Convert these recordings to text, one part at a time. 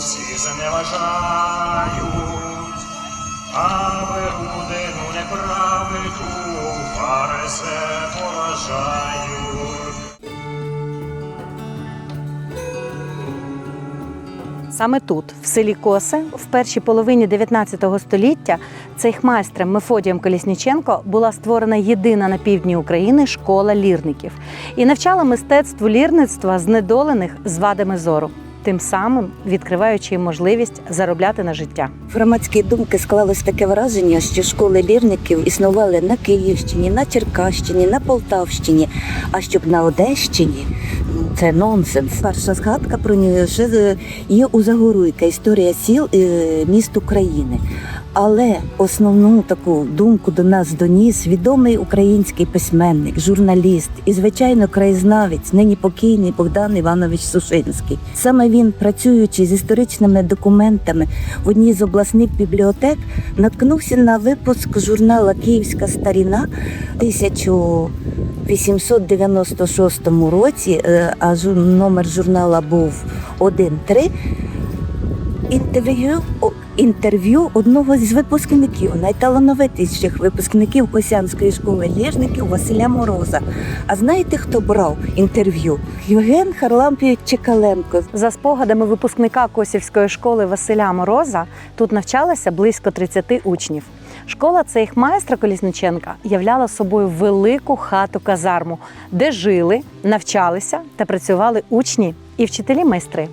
усі зневажають, а Вигудину неправду фарисе поважають. Саме тут, в селі Коси, в першій половині 19 століття, цейхмайстром Мефодієм Колісніченко була створена єдина на півдні України школа лірників і навчала мистецтву лірництва знедолених з вадами зору, тим самим відкриваючи їм можливість заробляти на життя. В громадській думки склалось таке враження, що школи лірників існували на Київщині, на Черкащині, на Полтавщині, а щоб на Одещині. Це нонсенс. Перша згадка про нього ще є у Загоруйка, історія сіл е, міст України. Але основну таку думку до нас доніс відомий український письменник, журналіст і, звичайно, краєзнавець, нині покійний Богдан Іванович Сушинський. Саме він, працюючи з історичними документами в одній з обласних бібліотек, наткнувся на випуск журнала Київська старіна 1896 році, е, а номер журнала був 1-3 інтерв'ю інтерв'ю одного з випускників, найталановитіших випускників Косянської школи ліжників Василя Мороза. А знаєте, хто брав інтерв'ю? Євген Харлампійович Чекаленко. За спогадами випускника Косівської школи Василя Мороза, тут навчалося близько 30 учнів. Школа цих майстра Колісниченка являла собою велику хату казарму, де жили, навчалися та працювали учні і вчителі майстри.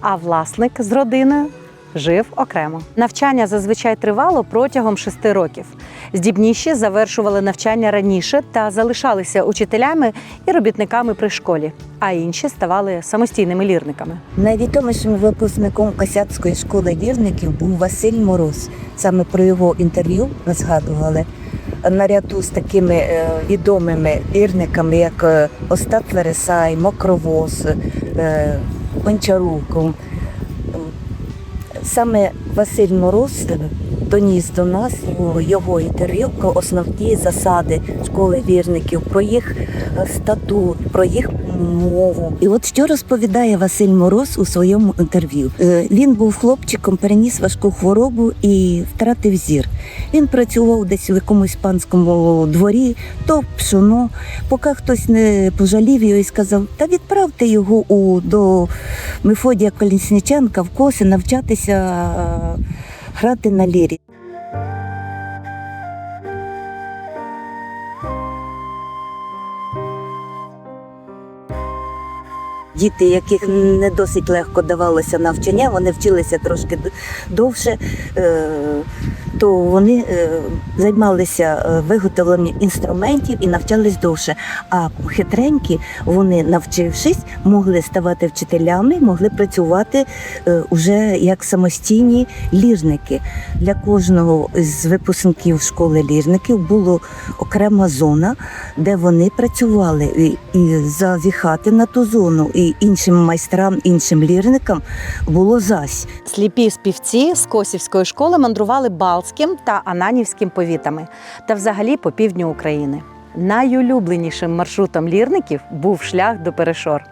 А власник з родиною жив окремо. Навчання зазвичай тривало протягом шести років. Здібніші завершували навчання раніше та залишалися учителями і робітниками при школі, а інші ставали самостійними лірниками. Найвідомішим випускником Косяцької школи вірників був Василь Мороз. Саме про його інтерв'ю ми згадували. Наряду з такими е, відомими вірниками, як е, Остап Вересай, Мокровоз, е, Гончаруков. Саме Василь Мороз доніс до нас його- інтерв'ю про основні засади школи вірників, про їх е, статут, про їх мову. І от що розповідає Василь Мороз у своєму інтерв'ю. Е, Він був хлопчиком, переніс важку хворобу і втратив зір. Він працював десь в якомусь панському дворі, то пшоно, поки хтось не пожалів його і сказав, та відправте його у, до Мефодія Колісніченка в коси навчатися е, грати на лірі. Діти, яких не досить легко давалося навчання, вони вчилися трошки довше, е, то вони е, займалися е, виготовленням інструментів і навчались довше. А хитренькі, вони, навчившись, могли ставати вчителями, могли працювати е, уже як самостійні ліжники. Для кожного з випускників школи ліжників була окрема зона, де вони працювали. І, і зазіхати на ту зону і іншим майстрам, іншим лірникам було зась. Сліпі співці з Косівської школи мандрували Балтським та Ананівським повітами та взагалі по півдню України. Найулюбленішим маршрутом лірників був шлях до Перешор.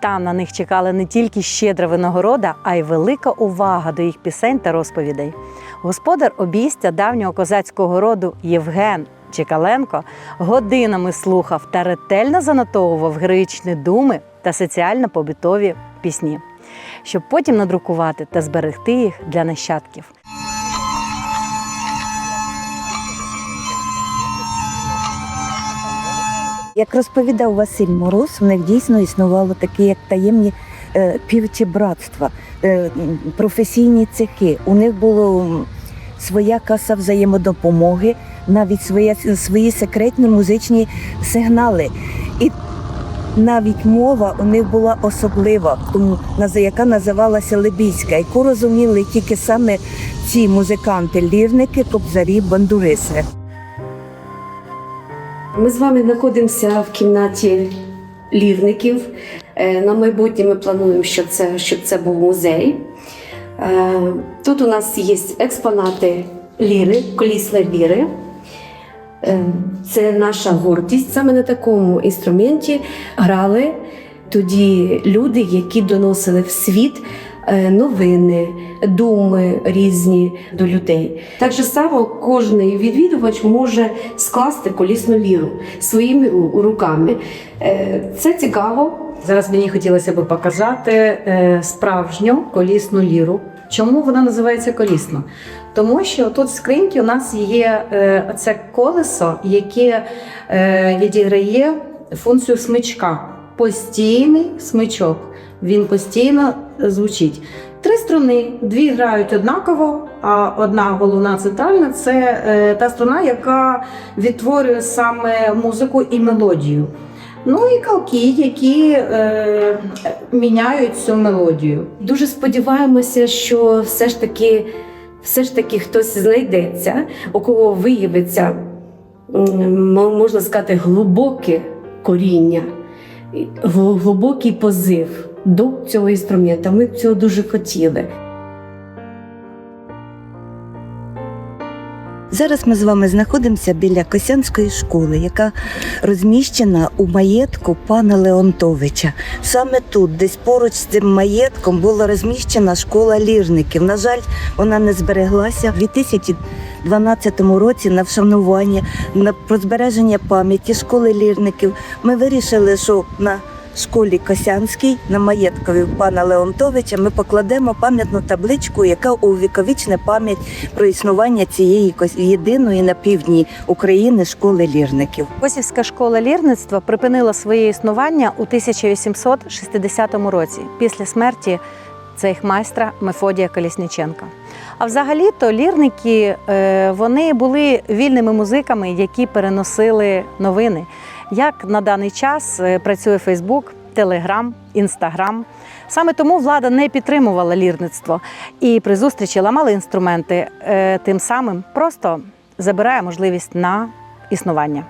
Там на них чекала не тільки щедра винагорода, а й велика увага до їх пісень та розповідей. Господар обійстя давнього козацького роду Євген Чекаленко годинами слухав та ретельно занотовував героїчні думи та соціально-побутові пісні щоб потім надрукувати та зберегти їх для нащадків. Як розповідав Василь Мороз, в них дійсно існувало такі, як таємні е, півчі братства, е, професійні цехи. У них було своя каса взаємодопомоги, навіть своє, свої секретні музичні сигнали. І навіть мова у них була особлива, яка називалася Либійська, яку розуміли тільки саме ці музиканти, лірники, кобзарі, бандуриси. Ми з вами знаходимося в кімнаті лірників. Е, На майбутнє ми плануємо, щоб це, щоб це був музей. Е, Тут у нас є експонати ліри, колісної ліри. Е, Це наша гордість. Саме на такому інструменті грали тоді люди, які доносили в світ е, новини, думи різні до людей. Так само кожен відвідувач може скласти колісну ліру своїми руками. Е, Це цікаво. Зараз мені хотілося б показати е, справжню колісну ліру. Чому вона називається колісно? Тому що тут в скриньці у нас є е, це колесо, яке е, відіграє функцію смичка. Постійний смичок. Він постійно звучить. Три струни, дві грають однаково, а одна головна центральна це е, та струна, яка відтворює саме музику і мелодію. Ну і калки, які е, міняють цю мелодію. Дуже сподіваємося, що все ж таки, все ж таки хтось знайдеться, у кого виявиться, можна сказати, глибоке коріння, глибокий позив до цього інструмента. Ми цього дуже хотіли. Зараз ми з вами знаходимося біля Косянської школи, яка розміщена у маєтку пана Леонтовича. Саме тут, десь поруч з цим маєтком, була розміщена школа лірників. На жаль, вона не збереглася в 2012 році на вшанування, на про збереження пам'яті школи лірників. Ми вирішили, що на школі Косянській на маєткові пана Леонтовича ми покладемо пам'ятну табличку, яка увіковічне пам'ять про існування цієї єдиної на півдні України школи лірників. Косівська школа лірництва припинила своє існування у 1860 році після смерті цейхмайстра Мефодія Колісніченка. А взагалі-то лірники е, вони були вільними музиками, які переносили новини. Як на даний час е, працює Фейсбук, Телеграм, Інстаграм. Саме тому влада не підтримувала лірництво і при зустрічі ламали інструменти, е, тим самим просто забирає можливість на існування.